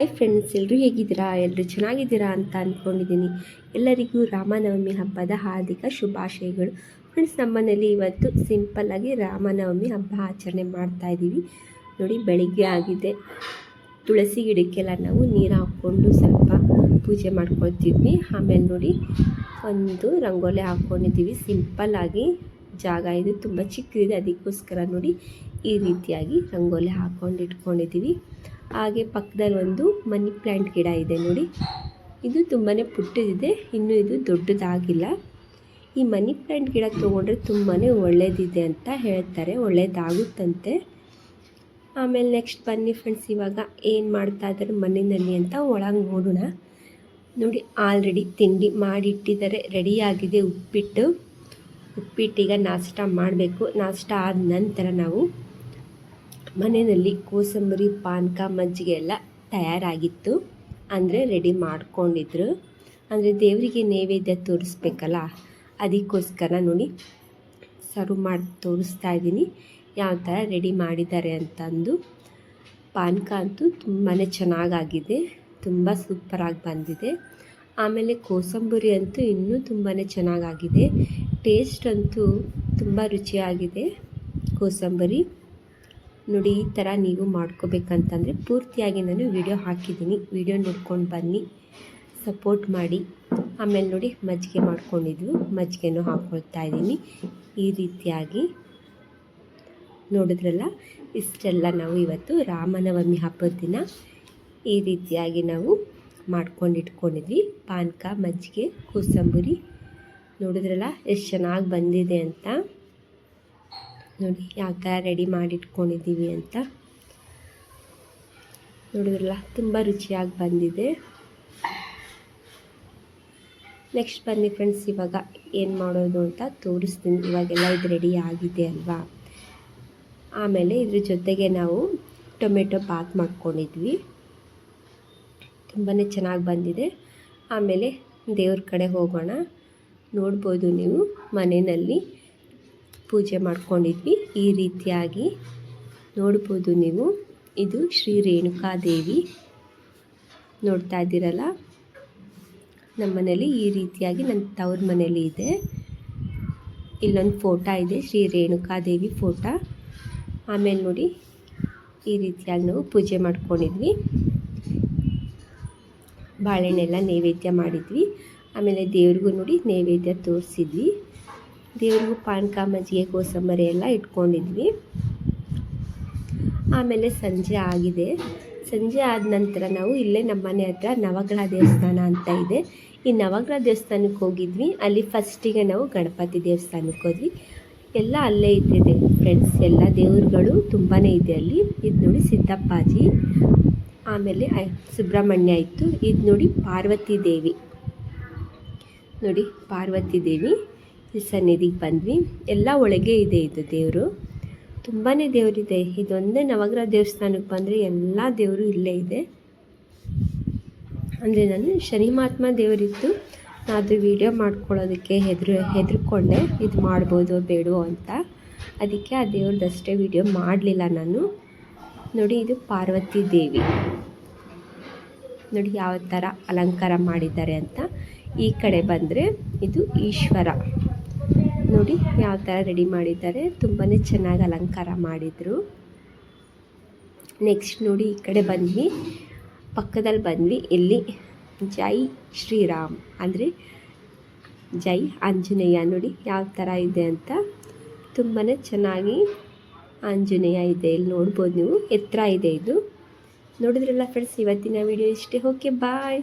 Hi friends ಎಲ್ಲರೂ ಹೇಗಿದ್ದೀರಾ? ಎಲ್ಲರೂ ಚೆನ್ನಾಗಿದ್ದೀರಾ ಅಂತ ಅಂದ್ಕೊಂಡಿದ್ದೀನಿ ಎಲ್ಲರಿಗೂ ರಾಮನವಮಿ ಹಬ್ಬದ ಹಾರ್ದಿಕ ಶುಭಾಶಯಗಳು. ಫ್ರೆಂಡ್ಸ್ ನಮ್ಮನೇಲಿ ಇವತ್ತು ಸಿಂಪಲ್ಲಾಗಿ ರಾಮನವಮಿ ಹಬ್ಬ ಆಚರಣೆ ಮಾಡ್ತಾ ಇದ್ದೀವಿ. ನೋಡಿ, ಬೆಳಿಗ್ಗೆ ಆಗಿದೆ. ತುಳಸಿ ಗಿಡಕ್ಕೆಲ್ಲ ನಾವು ನೀರು ಹಾಕ್ಕೊಂಡು ಸ್ವಲ್ಪ ಪೂಜೆ ಮಾಡ್ಕೊಳ್ತಿದ್ವಿ. ಆಮೇಲೆ ನೋಡಿ, ಒಂದು ರಂಗೋಲಿ ಹಾಕ್ಕೊಂಡಿದ್ದೀವಿ ಸಿಂಪಲ್ಲಾಗಿ ಜಾಗ ಇದು ತುಂಬ ಚಿಕ್ಕದಿದೆ. ಅದಕ್ಕೋಸ್ಕರ ನೋಡಿ, ಈ ರೀತಿಯಾಗಿ ರಂಗೋಲಿ ಹಾಕ್ಕೊಂಡು ಇಟ್ಕೊಂಡಿದ್ದೀವಿ. ಹಾಗೆ ಪಕ್ಕದಲ್ಲಿ ಒಂದು ಮನಿ ಪ್ಲ್ಯಾಂಟ್ ಗಿಡ ಇದೆ ನೋಡಿ. ಇದು ತುಂಬಾ ಪುಟ್ಟದಿದೆ, ಇನ್ನೂ ಇದು ದೊಡ್ಡದಾಗಿಲ್ಲ. ಈ ಮನಿ ಪ್ಲ್ಯಾಂಟ್ ಗಿಡ ತೊಗೊಂಡ್ರೆ ತುಂಬಾ ಒಳ್ಳೆಯದಿದೆ ಅಂತ ಹೇಳ್ತಾರೆ ಒಳ್ಳೆಯದಾಗುತ್ತಂತೆ ಆಮೇಲೆ ನೆಕ್ಸ್ಟ್ ಬನ್ನಿ ಫ್ರೆಂಡ್ಸ್ ಇವಾಗ ಏನು ಮಾಡ್ತಾ ಇದ್ದಾರೆ ಮನೆಯಲ್ಲಿ ಅಂತ ಒಳಗೆ ನೋಡೋಣ. ನೋಡಿ, ಆಲ್ರೆಡಿ ತಿಂಡಿ ಮಾಡಿಟ್ಟಿದ್ದಾರೆ, ರೆಡಿಯಾಗಿದೆ ಉಪ್ಪಿಟ್ಟು. ಉಪ್ಪಿಟ್ಟೀಗ ನಾಷ್ಟ ಮಾಡಬೇಕು, ನಾಷ್ಟ ಆದ ನಂತರ ನಾವು ಮನೆಯಲ್ಲಿ ಕೋಸಂಬರಿ, ಪಾನಕ ಮಜ್ಜಿಗೆ ಎಲ್ಲ ತಯಾರಾಗಿತ್ತು. ಅಂದರೆ ರೆಡಿ ಮಾಡ್ಕೊಂಡಿದ್ರು. ಅಂದರೆ ದೇವರಿಗೆ ನೈವೇದ್ಯ ತೋರಿಸ್ಬೇಕಲ್ಲ, ಅದಕ್ಕೋಸ್ಕರ ನೋಡಿ ಸರ್ವ್ ಮಾಡಿ ತೋರಿಸ್ತಾ ಇದ್ದೀನಿ. ಯಾವ ಥರ ರೆಡಿ ಮಾಡಿದ್ದಾರೆ ಅಂತಂದು. ಪಾನಕ ಅಂತೂ ತುಂಬಾ ಚೆನ್ನಾಗಾಗಿದೆ, ತುಂಬ ಸೂಪರಾಗಿ ಬಂದಿದೆ. ಆಮೇಲೆ ಕೋಸಂಬರಿ ಅಂತೂ ಇನ್ನೂ ತುಂಬಾ ಚೆನ್ನಾಗಾಗಿದೆ. ಟೇಸ್ಟ್ ಅಂತೂ ತುಂಬ ರುಚಿಯಾಗಿದೆ ಕೋಸಂಬರಿ. ನೋಡಿ, ಈ ಥರ ನೀವು ಮಾಡ್ಕೋಬೇಕಂತಂದರೆ ಪೂರ್ತಿಯಾಗಿ ನಾನು ವಿಡಿಯೋ ಹಾಕಿದ್ದೀನಿ. ವಿಡಿಯೋ ನೋಡ್ಕೊಂಡು ಬನ್ನಿ, ಸಪೋರ್ಟ್ ಮಾಡಿ. ಆಮೇಲೆ ನೋಡಿ, ಮಜ್ಜಿಗೆ ಮಾಡ್ಕೊಂಡಿದ್ವು. ಮಜ್ಜಿಗೆನೂ ಹಾಕ್ಕೊಳ್ತಾ ಇದ್ದೀನಿ. ಈ ರೀತಿಯಾಗಿ ನೋಡಿದ್ರಲ್ಲ, ಇಷ್ಟೆಲ್ಲ ನಾವು ಇವತ್ತು ರಾಮನವಮಿ ಹಬ್ಬದ ದಿನ ಈ ರೀತಿಯಾಗಿ ನಾವು ಮಾಡ್ಕೊಂಡು ಇಟ್ಕೊಂಡಿದ್ವಿ. ಪಾನಕ, ಮಜ್ಜಿಗೆ, ಕೋಸಂಬರಿ ನೋಡಿದ್ರಲ್ಲ, ಎಷ್ಟು ಚೆನ್ನಾಗಿ ಬಂದಿದೆ ಅಂತ. ನೋಡಿ ಯಾವ ಥರ ರೆಡಿ ಮಾಡಿಟ್ಕೊಂಡಿದ್ದೀವಿ ಅಂತ. ನೋಡಿದ್ರಲ್ಲ, ತುಂಬ ರುಚಿಯಾಗಿ ಬಂದಿದೆ. ನೆಕ್ಸ್ಟ್ ಬನ್ನಿ ಫ್ರೆಂಡ್ಸ್ ಇವಾಗ ಏನು ಮಾಡೋದು ಅಂತ ತೋರಿಸ್ತೀನಿ. ಇವಾಗೆಲ್ಲ ಇದು ರೆಡಿ ಆಗಿದೆ ಅಲ್ವಾ? ಆಮೇಲೆ ಇದ್ರ ಜೊತೆಗೆ ನಾವು ಟೊಮೆಟೊ ಬಾತ್ ಮಾಡ್ಕೊಂಡಿದ್ವಿ. ತುಂಬಾ ಚೆನ್ನಾಗಿ ಬಂದಿದೆ. ಆಮೇಲೆ ದೇವ್ರ ಕಡೆ ಹೋಗೋಣ. ನೋಡ್ಬೋದು ನೀವು ಮನೆಯಲ್ಲಿ. ಪೂಜೆ ಮಾಡ್ಕೊಂಡಿದ್ವಿ. ಈ ರೀತಿಯಾಗಿ ನೋಡ್ಬೋದು ನೀವು. ಇದು ಶ್ರೀ ರೇಣುಕಾದೇವಿ. ನೋಡ್ತಾ ಇದ್ದೀರಲ್ಲ? ನಮ್ಮ ಮನೇಲಿ ಈ ರೀತಿಯಾಗಿ ನನ್ನ ತವ್ರ ಮನೇಲಿ ಇದೆ. ಇಲ್ಲೊಂದು ಫೋಟೋ ಇದೆ, ಶ್ರೀ ರೇಣುಕಾದೇವಿ ಫೋಟೋ. ಆಮೇಲೆ ನೋಡಿ, ಈ ರೀತಿಯಾಗಿ ನಾವು ಪೂಜೆ ಮಾಡ್ಕೊಂಡಿದ್ವಿ. ಬಾಳೆಹಣ್ಣೆಲ್ಲ ನೈವೇದ್ಯ ಮಾಡಿದ್ವಿ. ಆಮೇಲೆ ದೇವ್ರಿಗೂ ನೋಡಿ ನೈವೇದ್ಯ ತೋರಿಸಿದ್ವಿ. ದೇವ್ರಿಗೂ ಪಾನಕ ಮಜ್ಜಿಗೆ, ಕೋಸಂಬರಿ ಎಲ್ಲ ಇಟ್ಕೊಂಡಿದ್ವಿ. ಆಮೇಲೆ ಸಂಜೆ ಆಗಿದೆ. ಸಂಜೆ ಆದ ನಂತರ ನಾವು ಇಲ್ಲೇ ನಮ್ಮ ಮನೆ ಹತ್ರ ನವಗ್ರಹ ದೇವಸ್ಥಾನ ಅಂತ ಇದೆ. ಈ ನವಗ್ರಹ ದೇವಸ್ಥಾನಕ್ಕೆ ಹೋಗಿದ್ವಿ. ಅಲ್ಲಿ ಫಸ್ಟಿಗೆ ನಾವು ಗಣಪತಿ ದೇವಸ್ಥಾನಕ್ಕೆ ಹೋದ್ವಿ. ಎಲ್ಲ ಅಲ್ಲೇ ಇದ್ದಿದೆ ಫ್ರೆಂಡ್ಸ್ ಎಲ್ಲ ದೇವರುಗಳು ತುಂಬಾ ಇದೆ ಅಲ್ಲಿ. ಇದು ನೋಡಿ ಸಿದ್ದಪ್ಪಾಜಿ, ಆಮೇಲೆ ಸುಬ್ರಹ್ಮಣ್ಯ ಇತ್ತು. ಇದು ನೋಡಿ ಪಾರ್ವತಿ ದೇವಿ. ನೋಡಿ ಪಾರ್ವತಿ ದೇವಿ. ಸನ್ನಿಧಿಗೆ ಬಂದ್ವಿ. ಎಲ್ಲ ಒಳಗೆ ಇದೆ ಇದು ದೇವರು. ತುಂಬಾ ದೇವರಿದೆ. ಇದೊಂದೇ ನವಗ್ರಹ ದೇವಸ್ಥಾನಕ್ಕೆ ಬಂದರೆ ಎಲ್ಲ ದೇವರು ಇಲ್ಲೇ ಇದೆ. ಅಂದರೆ ನಾನು ಶನಿ ಮಹಾತ್ಮ ದೇವರಿತ್ತು ಅದು ವೀಡಿಯೋ ಮಾಡ್ಕೊಳ್ಳೋದಕ್ಕೆ ಹೆದ್ರು, ಹೆದರ್ಕೊಂಡೆ. ಇದು ಮಾಡ್ಬೋದು ಬೇಡವೋ ಅಂತ. ಅದಕ್ಕೆ ಆ ದೇವ್ರದ್ದಷ್ಟೇ ವೀಡಿಯೋ ಮಾಡಲಿಲ್ಲ ನಾನು. ನೋಡಿ ಇದು ಪಾರ್ವತಿ ದೇವಿ. ನೋಡಿ ಯಾವ ಥರ ಅಲಂಕಾರ ಮಾಡಿದ್ದಾರೆ ಅಂತ. ಈ ಕಡೆ ಬಂದರೆ ಇದು ಈಶ್ವರ. ನೋಡಿ ಯಾವ ಥರ ರೆಡಿ ಮಾಡಿದ್ದಾರೆ. ತುಂಬಾ ಚೆನ್ನಾಗಿ ಅಲಂಕಾರ ಮಾಡಿದರು. ನೆಕ್ಸ್ಟ್ ನೋಡಿ ಈ ಕಡೆ ಬಂದ್ವಿ ಪಕ್ಕದಲ್ಲಿ ಬಂದ್ವಿ ಇಲ್ಲಿ ಜೈ ಶ್ರೀರಾಮ್ ಅಂದರೆ ಜೈ ಆಂಜನೇಯ ನೋಡಿ ಯಾವ ಥರ ಇದೆ ಅಂತ. ತುಂಬಾ ಚೆನ್ನಾಗಿ ಆಂಜನೇಯ ಇದೆ. ಇಲ್ಲಿ ನೋಡ್ಬೋದು ನೀವು. ಎತ್ತರ ಇದೆ ಇದು. ನೋಡಿದ್ರಲ್ಲ ಫ್ರೆಂಡ್ಸ್ ಇವತ್ತಿನ ವಿಡಿಯೋ ಇಷ್ಟೇ. Okay bye